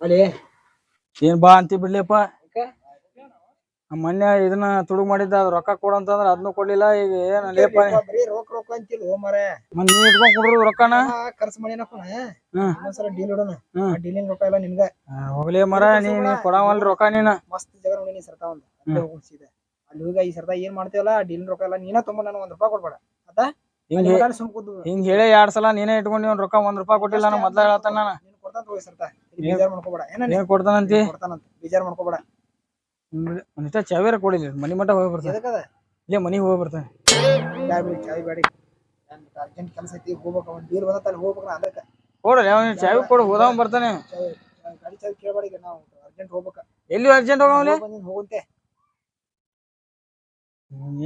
ಅಲ್ಲಿ ಏನ್ ಬಾ ಅಂತಿ ಬಿಡ್ಲಿಪ್ಪ? ಮೊನ್ನೆ ಇದನ್ನ ತುಡುಗ್ ಮಾಡಿದ್ದ ಅದ್ ರೊಕ್ಕ ಕೊಡಂತಂದ್ರ ಅದ್ನು ಅದನ್ನು ಕೊಡ್ಲಿಲ್ಲ ಈಗ ಏನ್ ಲೇಪ ಬರೀ ರೊಕ್ಕ ರೊಕ್ಕ ಅಂತಿಲ್ಲ ಹೋ ಮರೆ? ಮತ್ ನೀ ಇಟ್ಕೊಂಡ್ ಕೊಡ್ರು ರೊಕ್ಕನ? ಖರ್ಚು ಮಾಡಿನಪ್ಪ ಹ್ಮ್. ಇನ್ನೊಂದ್ಸಲ ಡೀಲ್ ಇಡೋಣ. ಡೀಲಿಂಗ್ ರೊಕ್ಕ ಇಲ್ಲ ನಿನ್ಗ. ಹೋಗ್ಲಿ ಮರ ನೀ ನೀ ಕೊಡವಲ್ ರೊಕ್ಕ ನೀನ. ಮಸ್ತ್ ಜಾಗ ನೋಡಿ ನೀ ಸರ್ತಾ ಒಂದ್. ಅಲ್ಲೇ ಹೋಗ್ಸಿದೆ ಅಲ್ಲಿ ಹೋಗ ಈ ಸರ್ತಾ ಏನ್ ಮಾಡ್ತೀವಲ್ಲ ಡೀಲಿಂಗ್ ರೊಕ್ಕ ಎಲ್ಲ ನೀನ ತುಂಬ ನನಗೆ ಒಂದ್ ರೂಪಾಯಿ ಕೊಡ್ಬೇಡ. ಹಿಂಗ್ ಹಿಂಗ್ ಹೇಳಿ ಎರಡ್ ಸಲ ನೀನೇ ಇಟ್ಕೊಂಡಿ ಒಂದ್ ರೊಕ್ಕ ಒಂದ್ ರೂಪಾಯಿ ಕೊಟ್ಟಿಲ್ಲ ನಾನು ಮೊದ್ಲ ಹೇಳತ್ತಾನ ನಾನು. ನೀನ್ ಬೇಜಾರ್ ಮಾಡ್ಕೋಬೇಡ. ಏನ ನೀನ್? ಕೊಡ್ತಾನಂತಿ? ಕೊಡ್ತಾನಂತ. ಬೇಜಾರ್ ಮಾಡ್ಕೋಬೇಡ. ಒಂದಿಷ್ಟ ಚಾವಿರ ಕೊಡಿಲ್ಲ ಮನಿ ಮಟ್ಟ ಹೋಗಿ ಬರ್ತಾನೆ. ಎದಕ್ಕದ ಇಲ್ಲೇ ಮನಿಗ್ ಹೋಗಿ ಬರ್ತಾನೆ. ಬ್ಯಾಡ ಬಿಡಿ ಚಾವಿ ಬ್ಯಾಡಿ. ಅರ್ಜೆಂಟ್ ಕೆಲಸ ಐತಿ ಹೋಗ್ಬೇಕು. ಅವ್ನ್ ಡೀಲ್ ಬಂದತ್ತ ಅಲ್ಲಿ ಹೋಗ್ಬೇಕು ನಾ ಅದಕ್ಕೆ ಕೊಡಲ್ಲ ಅವ್ನ ಚಾವಿ ಕೊಡು ಹೋದವ್ ಬರ್ತಾನೆ. ಚಾವಿ ಗಾಡಿ ಚಾವಿ ಕೇಳಬೇಡಿ ನಾವು. ಅರ್ಜೆಂಟ್ ಹೋಗ್ಬೇಕ. ಎಲ್ಲಿ ಅರ್ಜೆಂಟ್ ಹೋಗಿ ಹೋಗಂತೆ.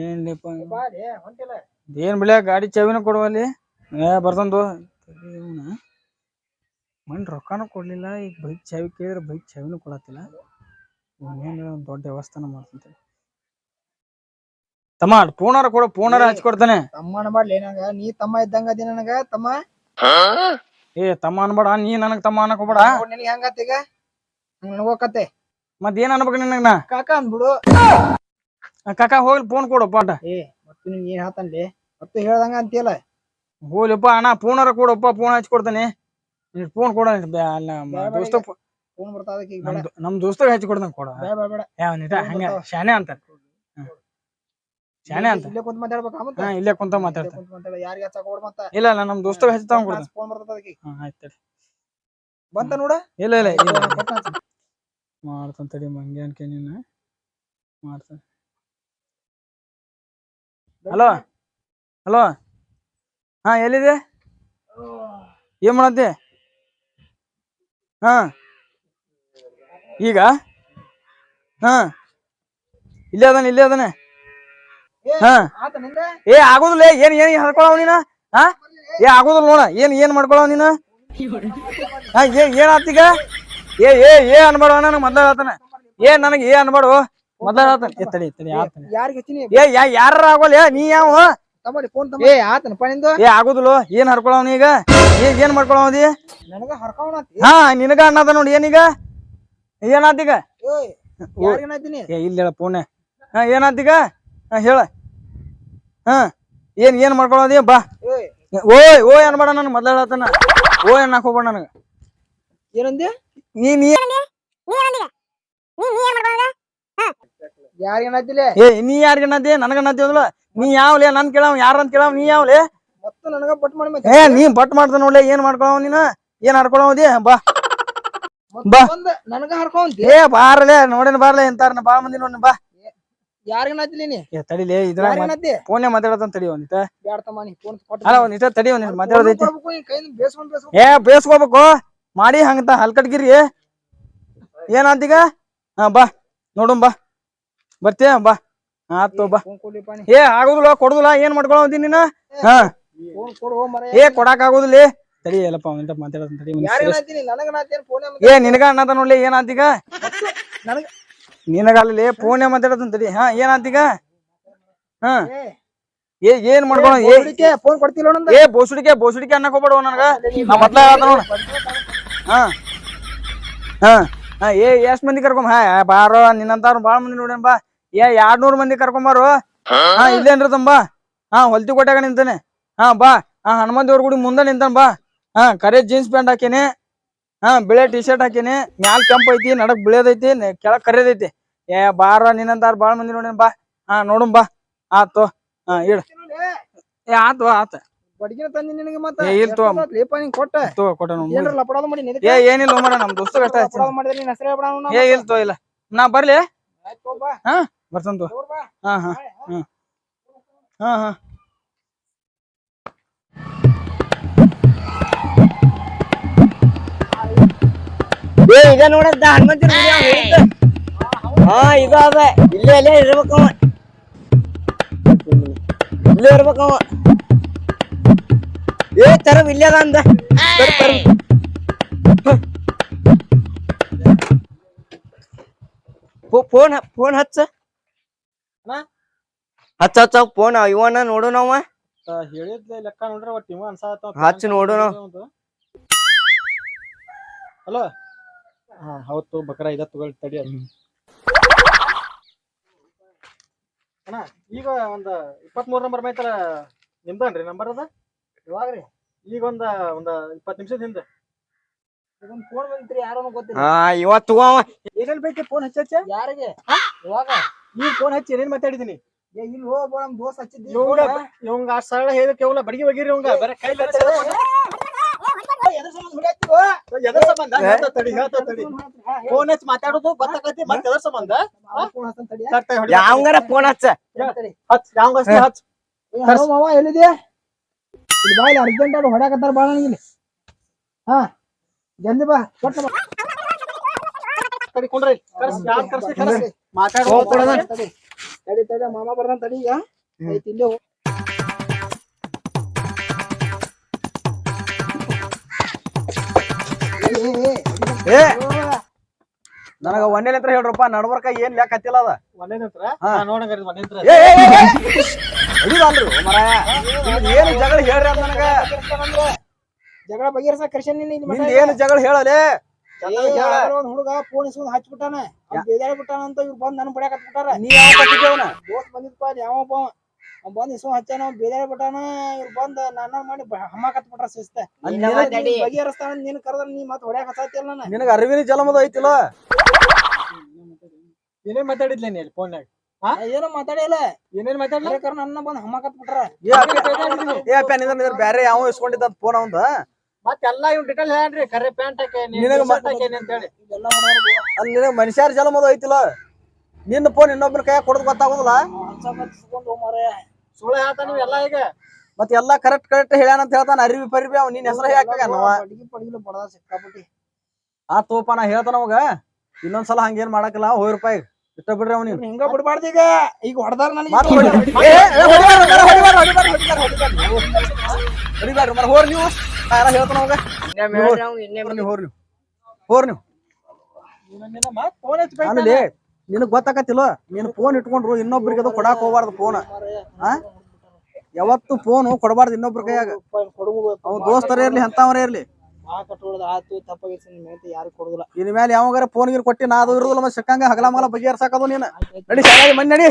ಏನ್ಲಿಪ್ಪ ಹೊಂಟಿಲ್ಲ. ಏನ್ ಬಿಡ ಗಾಡಿ ಚಾವಿನ ಕೊಡುವಲ್ಲಿ ಏ ಬರ್ತಂದು ಮನ್ ರೊಕ್ಕನೂ ಕೊಡ್ಲಿಲ್ಲ ಈಗ ಬೈಕ್ ಚಾವಿ ಕೇಳಿದ್ರೆ ಬೈಕ್ ಚಾವಿನೂ ಕೊಡತ್ತಿಲ್ಲ. ಏನಿಲ್ಲ ದೊಡ್ಡ ವ್ಯವಸ್ಥೆನ ಮಾಡ್ತಂತೆ ತಮ್ಮ ಪೂನಾರ ಕೊಡು ಪೂನಾರ ಹಚ್ಕೊಡ್ತಾನೆ ತಮ್ಮ ಅನ್ಬಾಡ್ಲಿ ನಂಗ. ನೀ ತಮ್ಮ ಇದ್ದಂಗ ಅದಿ ನನಗ ತಮ್ಮ. ಏ ತಮ್ಮ ಅನ್ಬೇಡ ನೀ ನನಗ್ ತಮ್ಮ ಅನ್ಕೋಬೇಡ ನಿನಗೆ ಹೆಂಗತ್ತ ಈಗ? ನನಗೋಕತ್ತೆ ಮತ್ ಏನ್ ಅನ್ಬೇಕು ನಿನಗ ನಾ? ಕಾಕ ಅಂದ್ಬಿಡು ಕಾಕ ಹೋಗ್ಲಿ ಫೋನ್ ಕೊಡು ಪಾಟ ಏ ಮತ್ತೆ ನಿನ್ ಏನ್ ಹೇಳ್ತಾನ್ಲಿ? ಮತ್ತು ಹೇಳ್ದಂಗ ಅಂತೀಯಲ್ಲ? ಹೋಲಿಪ್ಪ ಅಣ್ಣ ಪೂನಾರ ಕೊಡಪ್ಪ ಫೋನ್ ಹಚ್ಕೊಡ್ತಾನೆ ಫೋನ್ ಕೊಡ ದೋಸ್ತ ಫೋನ್ ಬರ್ತಾ ಅದಕ್ಕೆ ಈಗ ನಮ್ ದೋಸ್ತ ಹಚ್ಚಿ ಹಚ್ಕೊಡ್ತಾನೆ ಕೊಡ. ಹಂಗ ಶಾನೆ ಅಂತ. ಶಾನೆ ಅಂತ. ಇಲ್ಲೇ ಕುಂತ ಮಾತಾಡ್ತಾರೆ ಹಾ ಇಲ್ಲೇ ಕುಂತ ಮಾತಾಡ್ತಾನೆ. ಯಾರಿಗೆ ಕೊಡ್ ಮತ್ತ? ಇಲ್ಲ ಇಲ್ಲ ನಮ್ ದೋಸ್ತಗ ಹಚ್ತಾವ ಕೊಡ್ತಾನೆ ಫೋನ್ ಬರ್ತದ ಅದಕ್ಕೆ? ಹಾ ಆಯ್ತು ತಡಿ. ಬಂತ ನೋಡ? ಇಲ್ಲ ಇಲ್ಲ ಇಲ್ಲ. ಕೊಟ್ಟ ಹಚ್ಚು. ಮಾಡ್ತಾನ ತಡಿ ಮಂಗೆ ಅನ್ಕೆ ನೀನು ಮಾಡ್ತಾನೆ ಹಲೋ? ಹಲೋ ಹಾ ಎಲ್ಲಿದೆ? ಏನ್ ಮಾಡತ್ತಿ? ಹಾ. ಈಗ? ಹಾ. ಇಲ್ಲೇ ಅದಾನೆ ಇಲ್ಲೇ ಅದಾನೆ. ಹಾ. ಏ ಆಗುದಿಲ್ಲ ಏನ್ ಏನ್ ಹೇಳ್ಕೊಳವ್ ನೀನ? ಹಾ? ಏ ಆಗುದಿಲ್ಲ ನೋಡ ಏನ್ ಏನ್ ಮಾಡ್ಕೊಳವ್ ನೀನ? ಹಾ ಏ ಏನ್ ಆತೀಗ ಏ ಏ ಏ ಅನ್ಬೇಡ ನನಗ್ ಮೊದ್ಲ ಹೇಳ್ತಾನೆ. ಏ ನನಗೆ ಏ ಅನ್ಬಾಡು. ಮೊದ್ಲ ಹೇಳ್ತಾನೆ. ಏ ಯಾರ ಆಗೋಲ್ಲ ನೀ ಯಾವ? ತಮ್ಮಲ್ಲಿ ಫೋನ್ ತಮ್ಮ. ಏ ಆತನಪ್ಪ ನಿಂದು? ಏ ಆಗುದಿಲ್ಲ ಏನ್ ಹರ್ಕೊಳವ್ ಈಗ ಈಗ ಏ ಏನ್ ಮಾಡ್ಕೊಳವದಿ ನನಗ ಹರ್ಕೊಂಡತಿ ಹಾ ನಿನಗ ಅನ್ನದ ನೋಡಿ ಏನೀಗ? ಏನಾತೀಗ ಯಾರಿಗೇನ ಹಚ್ಚಿನಿ ಏ ಇಲ್ಲ ಹೇಳ ಪೋನೆ ಹಾ ಏನಾತೀಗ ಹಾ ಹೇಳ. ಹಾ ಏನ್ ಏನ್ ಮಾಡ್ಕೊಳದಿ ಬಾ. ಓಯ್ ಓಯ್ ಅನ್ಬೇಡ ನನ್ ಮೊದ್ಲ ಹೇಳತ್ತ ಓಯ್ ಅನ್ನಕ್ ಹೋಗ್ಬೇಡ ನನಗ. ಏನಂದಿ? ನೀ ನೀ ಯಾರಿಗೇನ ಹಚ್ಚಿಲೆ ಏ ನೀ ನನಗೆ ಅನ್ನತಿವಲ್ಲ ನೀ ಯಾವ್ಲೆ? ನನ್ ಕೇಳವ್ ಯಾರ ಅಂತ ಕೇಳವ್? ನೀ ಯಾವ್ಲೆ? ಮತ್ತೆ ನನಗ ಬಟ್ ಮಾಡಿ ಏ ನೀ ಬಟ್ ಮಾಡ್ದ ನೋಡ್ಲೆ ಏನ್ ಮಾಡ್ಕೊಳವ್ ನೀನ? ಏನ್ ಹರ್ಕೊಳವದಿ ಬಾ. ಬಾ. ನನಗ ಹರ್ಕೊಂತಿ ಏ ಬಾರಲೆ ನೋಡೇನ ಬಾರ್ಲೆ ಎಂತಾರ ಬಾಳ ಮಂದಿ ನೋಡಿನ ಬಾ. ನೀ? ಏ ತಡಿಲೆ ಇದ್ರಾಗ ಯಾರಿಗೇನ ಹಚ್ಚಿ ಫೋನ್ ಮಾತಾಡತಂತ ತಡಿ ಒಂದಿಟ ಬ್ಯಾಡ ತಮ್ಮ ನೀ ಫೋನ್ ಕೊಟ್ಟು ಅಲ್ಲ ಒಂದಿಟ ತಡಿ ಮಾತಾಡೋದೈತಿ ಏ ಬೇಸ್ಕೋಬೇಕು. ಮಾಡಿ ಹಂಗ ಹಲ್ಕಟ್ಗಿರಿ. ಏನಂತೀಗ ಹಾ ಬಾ. ನೋಡು ಬಾ. ಬರ್ತೀಯ ಬಾ. ಆತು ಬಾ. ಏ, ಆಗುದಿಲ್ಲ, ಕೊಡುದಿಲ್ಲ, ಏನ್ ಮಾಡ್ಕೊಳದಿ ನೀನ? ಹಾ. ಏ, ಕೊಡಾಕ್ ಆಗುದಿಲ್ಲ ತಡಿ, ಎಲ್ಲಪ್ಪ ಒಂದಿಟ ಮಾತಾಡೋದ್ ಏ ನಿನಗ ಅಣ್ಣದ ನೋಡ್ಲಿ ಏನಾಂತೀಗ ನಿನಗಲ್ಲಿ ಫೋನ್ ಮಾತಾಡೋದ್ ತಡಿ. ಹಾ ಏನಾಂತೀಗ ಹಾ. ಏ, ಏನ್ ಮಾಡ್ಕೊಳ ಫೋನ್ ಬೋಸುಡಿಕೆ ಬೋಸುಡಿಕೆ ಅನ್ನಕ್ ಹೋಗ್ಬೇಡ ನನಗ. ನಾ ಮೊದ್ಲ ನೋಡ. ಹಾ. ಹಾ. ಹಾ, ಏ, ಎಷ್ಟ್ ಮಂದಿ ಕರ್ಕೊಂಬ ಹಾ, ಬಾರೋ ನಿನ್ನಂತಾರು ಬಾಳ ಮಂದಿ ನೋಡಿ ಬಾ. ಏ ಎರಡ್ ನೂರ್ ಮಂದಿ ಕರ್ಕೊಂಬಾರು ಹಾ ಇಲ್ಲೇನ್ರಿ ತಂಬಾ? ಹಾ ಹೊಲ್ತಿ ಕೊಟ್ಟಾಗ ನಿಂತಾನೆ. ಹಾ ಬಾ. ಹಾ ಹನುಮಂತೇವ್ರ ಗುಡಿ ಮುಂದೆ ನಿಂತಾನ ಬಾ. ಹಾ ಕರೆ ಜೀನ್ಸ್ ಪ್ಯಾಂಟ್ ಹಾಕೇನಿ. ಹಾ ಬಿಳೆ ಟಿ ಶರ್ಟ್ ಹಾಕೇನಿ. ಮ್ಯಾಲ್ ಕೆಂಪ್ ಐತಿ ನಡಕ್ ಬಿಳೇದೈತಿ ಕೆಳಗ್ ಕರೆದೈತಿ ಏ ಬಾರ ನಿನ್ನಂತಾರ ಬಾಳ ಮಂದಿ ನೋಡೇನ್ ಬಾ. ಹಾ ನೋಡುಂಬ ಬಾ. ಆತು. ಹಾ ಹೇಳ ಏ ಆತು ಆತ. ಬಡಗಿನ ತಂದಿ ನಿನಗೆ ಮತ್ತ? ಏ, ಇಲ್ ತಗೋ. ಲೇಪ ನೀನ್ ಕೊಟ್ಟ? ತೋ ಕೊಟ್ಟ ನೋಡ್ ಏನ್ರ ಲಪಡಾದ ಮಾಡಿ ಏ ಏನಿಲ್ಲ ಮರ ನಮ್ ದೋಸ್ತಗ ಅಷ್ಟ ಹಚ್ಚಿನಿ. ಲಪಡಾದ ಮಾಡಿದ್ರೆ ನೀನ್ ಹೆಸರೇ ಹೇಳ್ಬೇಡ ಏ ಇಲ್ ತೋ ಇಲ್ಲ. ನಾ ಬರ್ಲಿ? ಆಯ್ತು ಬಾ. ಹಾ. ಬರ್ತಂತ ಹಾ ಹಾ ಹಾ ಹಾ ಹಾ. ಏ ಇದ ಹಾ ಇದು ಅದ. ಇಲ್ಲೇ ಇಲ್ಲೇ ಇರ್ಬೇಕವ ಇಲ್ಲೇ ಇರ್ಬೇಕವ ಏ ತರವ್ ಇಲ್ಲೇ ಅದ ಅಂದ. ಫೋನ್ ಫೋನ್ ಹಚ್ಚ? ಹಚ್ಚ ಹಚ್ಚ ಫೋನ್ ಇವನ ನೋಡು ನಾವ ಹೇಳಿದ್ಲೇ ಲೆಕ್ಕ ನೋಡ್ರಿ ಒಟ್ಟು ಇವ ಅನ್ಸಾತ ಹಚ್ಚಿ ನೋಡು ನಾವು. ಹಲೋ? ಹಾ ಹೌದು ಬಕರ ಇದ ತಗೊಳ್ ತಡಿ. ಅಣ್ಣ ಈಗ ಒಂದ್ ಇಪ್ಪತ್ಮೂರ್ ನಂಬರ್ ಮೈತಲ್ಲ ನಿಮ್ದನ್ರಿ ನಂಬರ್ ಅದ? ಇವಾಗ್ರಿ. ಈಗ ಒಂದ ಒಂದ ಇಪ್ಪತ್ ನಿಮಿಷದ ಹಿಂದೆ. ಇದೊಂದ್ ಫೋನ್ ಬಂತ್ರಿ ಯಾರೋ ಗೊತ್ತಿಲ್ಲ. ಹಾ ಇವತ್ತು ಅವ. ಏನೇನ್ ಬೇಕಿ ಫೋನ್ ಹಚ್ಚ ಯಾರಿಗೆ? ಯಾವಾಗ ಈಗ ಫೋನ್ ಹಚ್ಚಿ ಏನೇನ್ ಮಾತಾಡಿದೀನಿ ಏ ಇಲ್ಲಿ ಹೋಗೋ ನಮ್ ದೋಸ್ತ್ ಹಚ್ಚಿದ್ದಿ ಇವಂಗ ಇವಂಗ ಆ ಸರಳ ಹೇಳಿ ಕೇವಲ ಬಡಿಗೆ ಹೋಗಿರಿ ಇವಂಗ ಬರ ಕೈ ಎದ್ರ ಸಂಬಂಧ ತಡಿ ಹೇಳ್ತಾ ತಡಿ ಫೋನ್ ಹಚ್ಚಿ ಮಾತಾಡೋದು ಗೊತ್ತಾಗತಿ ಮತ್ತೆ ಎದ್ರ ಸಂಬಂಧ. ಯಾವಂಗಾರ ಫೋನ್ ಹಚ್ಚ ತಡಿ. ಹಚ್ ಯಾವಂಗ ಹಚ್ತಿ ಹಚ್ ಏ, ಹಲೋ ಮಾವ ಎಲ್ಲಿದ್ಯಾ ಇಲ್ಲಿ ಬಾ ಇಲ್ಲಿ ಅರ್ಜೆಂಟ್ ಹೊಡ್ಯಾಕತ್ತಾರ ಬಾಳ ನನಗೆ ಇಲ್ಲಿ ಹಾ ಜಲ್ದಿ ಬಾ ಕೊಟ್ಟ ತಡಿ ಕೊಂಡ್ರಿ ಕರ್ಸ್ ಯಾವ್ ಕರ್ಸಿ ಕರ್ಸ್ ತಡಿ. ಮಾತಾಡೋ ಹೋಗ್ ಕೊಡೋಣ. ತಡಿ ತಡಿ ತಡಿ ಮಾಮ ಬರ್ದಾನ ತಡಿ ಈಗ. ಐತಿ ಇಲ್ಲೇ ಹೋಗ್. ಏ, ಏ, ಏ, ಏ ಏ, ನನಗ ಒಂದೇ ನಂತರ ಹೇಳ್ರಪ್ಪ ನಡ್ಬರ್ಕ ಏನ್ ಲೆಕ್ಕ ಹತ್ತಿಲ್ಲ ಅದ. ಒಂದೇ ನಂತರ. ನೋಡಂಗ ಒಂದೇ ನಂತರ ಏನ್ ಜಗಳ ಹೇಳ್ರಿ ಅಂತ ನನಗ? ಜಗಳ ಬಗೆಹರ್ಸ ಕೃಷ್ಣ ಏನು ಏನ್ ಜಗಳ ಹೇಳಲೆ? ಹುಡುಗ ಫೋನ್ ಇಸ್ಕೊಂಡ್ ಹಚ್ಬಿಟ್ಟಾನ. ಬೇಜಾರ್ ಬಿಟ್ಟಾನ ಅಂತ ಇವ್ರು ಬಂದ್ ನನ್ ಬಡ್ಯಾಕ ಹತ್ಬಿಟ್ಟಾರ. ನೀ ಯಾವ ಕಟ್ಟಿದ್ದೇವನ ದೋಸ್ತ್ ಬಂದಿದ್ಪ ಅಲ್ಲಿ ಯಾವ ಒಬ್ಬ ಅವ್ನ್. ಬಂದ್ ಇಸ್ಕೊಂಡ್ ಹಚ್ಚಾನ ಅವ್ನ್ ಬೇಜಾರ್ ಬಿಟ್ಟಾನ ಇವ್ರು ಬಂದ್ ನನ್ನ ಮಾಡಿ ಹಮ್ಮಕ್ ಹತ್ಬಿಟ್ರ ಸಿಸ್ತೆ. ಬಗೆಹರಿಸ್ತಾನ ನೀನ್ ಕರೆದ್ರ ನೀ ಮತ್ ಹೊಡ್ಯಾಕ ಹಚ್ಚತ್ತಿಲ್ಲ ನಾನು. ನಿನಗ ಅರಿವಿನ ಜಲಮದ ಐತಿಲ್ಲ ಏನೇನ್ ಮಾತಾಡಿದ್ಲ ನೀ ಅಲ್ಲಿ ಫೋನ್ಯಾಗ ಏನೋ ಮಾತಾಡಿಲ್ಲ. ಏನೇನ್ ಮಾತಾಡ್ಲ? ಕರೆ ನನ್ನ ಬಂದ್ ಹಮ್ಮಕ್ ಹತ್ಬಿಟ್ರ. ಬ್ಯಾರೆ ಯಾವ ಇಸ್ಕೊಂಡಿದ್ದ ಫೋನ್ ಅವಂದ. ಮತ್ತೆಲ್ಲ ಇವ್ ಡಿಟೇಲ್ ಹೇಳ್ರಿ ಕರೆ ಪ್ಯಾಂಟ್ ಹಾಕೇನಿ ನಿನಗ ಮ- ಶರ್ಟ್ ಹಾಕೇನಿ ಅಂತ ಹೇಳಿ ಅಲ್ಲಿ ನಿನಗ ಮನುಷ್ಯರ ಜಲಮದ ಐತಿಲ್ಲ. ನಿನ್ನ ಫೋನ್ ಇನ್ನೊಬ್ಬನ ಕೈ ಕೊಡದ್ ಗೊತ್ತಾಗೋದಿಲ್ಲ. ಸುಳ್ಳು ಹೇಳ್ತಾನ ನೀವು ಎಲ್ಲ ಈಗ. ಮತ್ತೆ ಎಲ್ಲಾ ಕರೆಕ್ಟ್ ಕರೆಕ್ಟ್ ಹೇಳ್ಯಾನ ಅಂತ ಹೇಳ್ತಾನ. ಅರಿವಿ ಪರಿವಿ ಅವ್ ನಿನ್ ಹೆಸರು ಹಾಕಾಗ ನಾವ ಆ ತೋಪ ನಾ ಹೇಳ್ತಾನ ಅವಾಗ. ಇನ್ನೊಂದ್ಸಲ ಹಂಗೇನ್ ಮಾಡಾಕಲ್ಲ ಹೋಯ್ ರೂಪಾಯಿ ಇಷ್ಟ ಬಿಡ್ರಿ ಅವ್ನಿ ನೀನ್ ಹಿಂಗ ಬಿಡ್ಬಾರ್ದು ಈಗ ಈಗ ಹೊಡೆದಾರ ನನಗೆ ಹೊಡಿಬ್ಯಾಡ್ರಿ, ಮರ ಹೋರ್ ನೀವು ಯಾರ ಹೇಳ್ತಾನ ಹೋರ್ ನೀವು ಹೋರ್ ನೀವು ಹೋರ್ ನೀವು ನಿನ್ನ ಫೋನ್ ಹಚ್ಚಿ ಬೈತಾನ. ಆಮೇಲೆ ನಿನಗ್ ಗೊತ್ತಾಕತಿಲ್ಲ ನೀನ್ ಫೋನ್ ಇಟ್ಕೊಂಡ್ರು ಇನ್ನೊಬ್ರಿಗೆ ಅದು ಕೊಡಾಕ್ ಹೋಗ್ಬಾರ್ದು ಫೋನ್ ಆ ಯಾವತ್ತು ಫೋನ್ ಕೊಡಬಾರ್ದು ಇನ್ನೊಬ್ರ ಕೈಯಾಗ ಅವ್ನ ಅವ್ ದೋಸ್ತರೇ ಇರ್ಲಿ ಅಂತವರೇ ಇರ್ಲಿ ಆ ಕಟ್ಟೋದು ಆತು ತಪ್ಪಾಗಿತ್ತು ಮೇಲೆ ಯಾರು ಕೊಡುದಿಲ್ಲ. ಇನ್ ಮೇಲೆ ಯಾವಾಗಾರ ಫೋನ್ ಗಿರ್ ಕೊಟ್ಟಿ ನಾ ಅದು ಇರುದಿಲ್ಲ ಮತ್ತೆ ಸಿಕ್ಕಂಗ ಹಗಲ ಮಗಲ ಬಗೆಹರ್ಸಾಕದು ನೀನು. ನಡಿ ಶಾಲೆಗೆ ಮನ್ ನಡಿ.